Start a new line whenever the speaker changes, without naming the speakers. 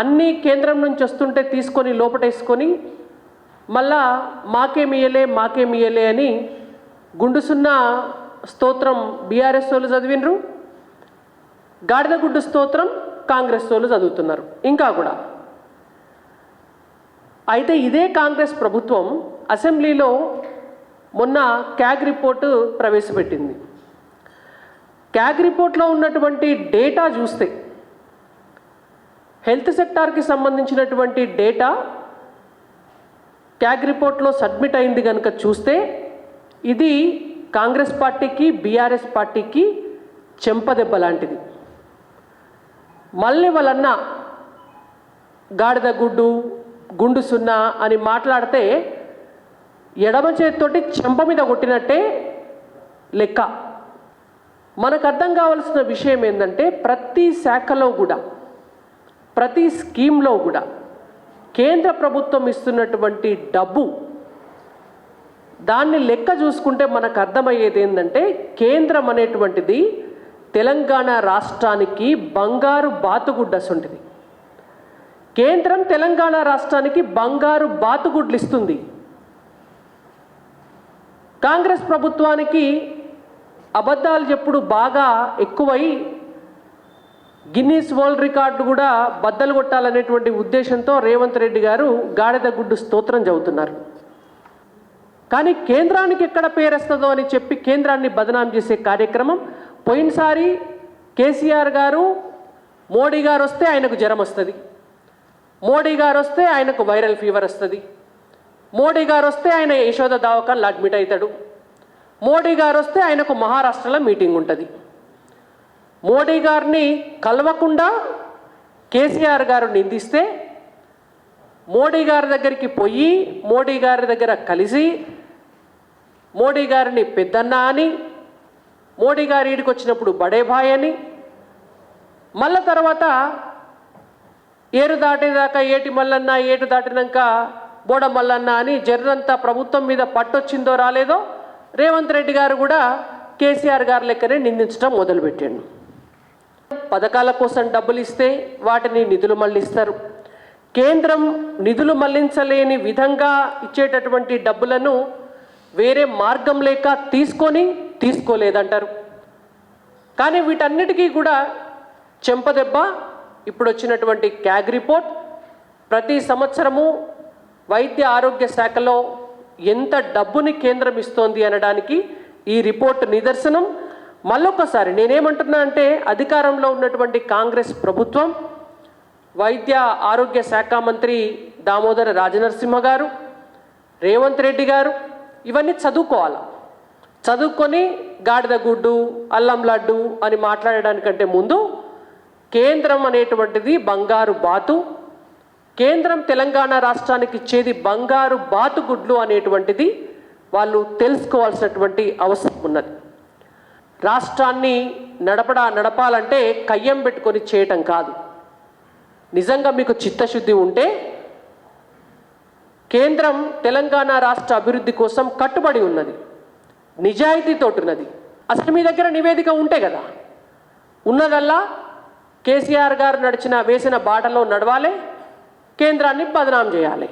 అన్నీ కేంద్రం నుంచి వస్తుంటే తీసుకొని లోపటేసుకొని మళ్ళా మాకేమియలే మాకేమియలే అని గుండుసున్న స్తోత్రం బీఆర్ఎస్ వాళ్ళు చదివినరు గాడిదగుడ్డు స్తోత్రం కాంగ్రెస్ వాళ్ళు చదువుతున్నారు. ఇంకా కూడా. అయితే ఇదే కాంగ్రెస్ ప్రభుత్వం అసెంబ్లీలో మొన్న క్యాగ్ రిపోర్టు ప్రవేశపెట్టింది. క్యాగ్ రిపోర్ట్లో ఉన్నటువంటి డేటా చూస్తే హెల్త్ సెక్టార్కి సంబంధించినటువంటి డేటా క్యాగ్ రిపోర్ట్లో సబ్మిట్ అయింది కనుక చూస్తే ఇది కాంగ్రెస్ పార్టీకి బీఆర్ఎస్ పార్టీకి చెంపదెబ్బ లాంటిది. మళ్ళీ వాళ్ళన్న గాడిద గుడ్డు గుండు సున్నా అని మాట్లాడితే ఎడమ చేతితోటి చెంప మీద కొట్టినట్టే లెక్క. మనకు అర్థం కావాల్సిన విషయం ఏంటంటే ప్రతి శాఖలో కూడా ప్రతి స్కీమ్లో కూడా కేంద్ర ప్రభుత్వం ఇస్తున్నటువంటి డబ్బు దాన్ని లెక్క చూసుకుంటే మనకు అర్థమయ్యేది ఏంటంటే కేంద్రం అనేటువంటిది తెలంగాణ రాష్ట్రానికి బంగారు బాతుగుడ్డ అసొంటిది. కేంద్రం తెలంగాణ రాష్ట్రానికి బంగారు బాతుగుడ్లు ఇస్తుంది. కాంగ్రెస్ ప్రభుత్వానికి అబద్ధాలు చెప్పుడు బాగా ఎక్కువై గిన్నీస్ వరల్డ్ రికార్డు కూడా బద్దలు కొట్టాలనేటువంటి ఉద్దేశంతో రేవంత్ రెడ్డి గారు గాడిద గుడ్డు స్తోత్రం చదువుతున్నారు. కానీ కేంద్రానికి ఎక్కడ పేరేస్తుందో అని చెప్పి కేంద్రాన్ని బదనాం చేసే కార్యక్రమం పోయినసారి కేసీఆర్ గారు మోడీ గారు వస్తే ఆయనకు జ్వరం వస్తుంది. మోడీ గారు వస్తే ఆయనకు వైరల్ ఫీవర్ వస్తుంది. మోడీ గారు వస్తే ఆయన యశోద దావకాన్లు అడ్మిట్ అవుతాడు. మోడీ గారు వస్తే ఆయనకు మహారాష్ట్రలో మీటింగ్ ఉంటుంది. మోడీ గారిని కలవకుండా కేసీఆర్ గారు నిందిస్తే మోడీ గారి దగ్గరికి పోయి మోడీ గారి దగ్గర కలిసి మోడీ గారిని పెద్దన్న అని మోడీ గారి ఈడికి వచ్చినప్పుడు బడేభాయ్ అని మళ్ళా తర్వాత ఏరు దాటేదాకా ఏటి మల్లన్న ఏటు దాటినాక బోడ మల్లన్న అని జర్రంతా ప్రభుత్వం మీద పట్టొచ్చిందో రాలేదో రేవంత్ రెడ్డి గారు కూడా కేసీఆర్ గారి లెక్కనే నిందించడం మొదలుపెట్టాడు. పథకాల కోసం డబ్బులు ఇస్తే వాటిని నిధులు మళ్ళిస్తారు. కేంద్రం నిధులు మళ్ళించలేని విధంగా ఇచ్చేటటువంటి డబ్బులను వేరే మార్గం లేక తీసుకొని తీసుకోలేదంటారు. కానీ వీటన్నిటికీ కూడా చెంపదెబ్బ ఇప్పుడు వచ్చినటువంటి క్యాగ్ రిపోర్ట్. ప్రతి సంవత్సరము వైద్య ఆరోగ్య శాఖలో ఎంత డబ్బుని కేంద్రం ఇస్తోంది అనడానికి ఈ రిపోర్ట్ నిదర్శనం. మళ్ళొకసారి నేనేమంటున్నా అంటే అధికారంలో ఉన్నటువంటి కాంగ్రెస్ ప్రభుత్వం వైద్య ఆరోగ్య శాఖ మంత్రి దామోదర రాజనరసింహ గారు రేవంత్ రెడ్డి గారు ఇవన్నీ చదువుకోవాలి? చదువుకొని గాడిద గుడ్డు అల్లం లడ్డు అని మాట్లాడడానికంటే ముందు కేంద్రం అనేటువంటిది బంగారు బాతు కేంద్రం తెలంగాణ రాష్ట్రానికి ఇచ్చేది బంగారు బాతు గుడ్లు అనేటువంటిది వాళ్ళు తెలుసుకోవాల్సినటువంటి అవసరం ఉన్నది. రాష్ట్రాన్ని నడపడా నడపాలంటే కయ్యం పెట్టుకొని చేయటం కాదు. నిజంగా మీకు చిత్తశుద్ధి ఉంటే కేంద్రం తెలంగాణ రాష్ట్ర అభివృద్ధి కోసం కట్టుబడి ఉన్నది. నిజాయితీతోటి ఉన్నది అసలు మీ దగ్గర నివేదిక ఉంటే కదా. ఉన్నదల్లా కేసీఆర్ గారు నడిచిన వేసిన బాటలో నడవాలి కేంద్రాన్ని బదనాం చేయాలి.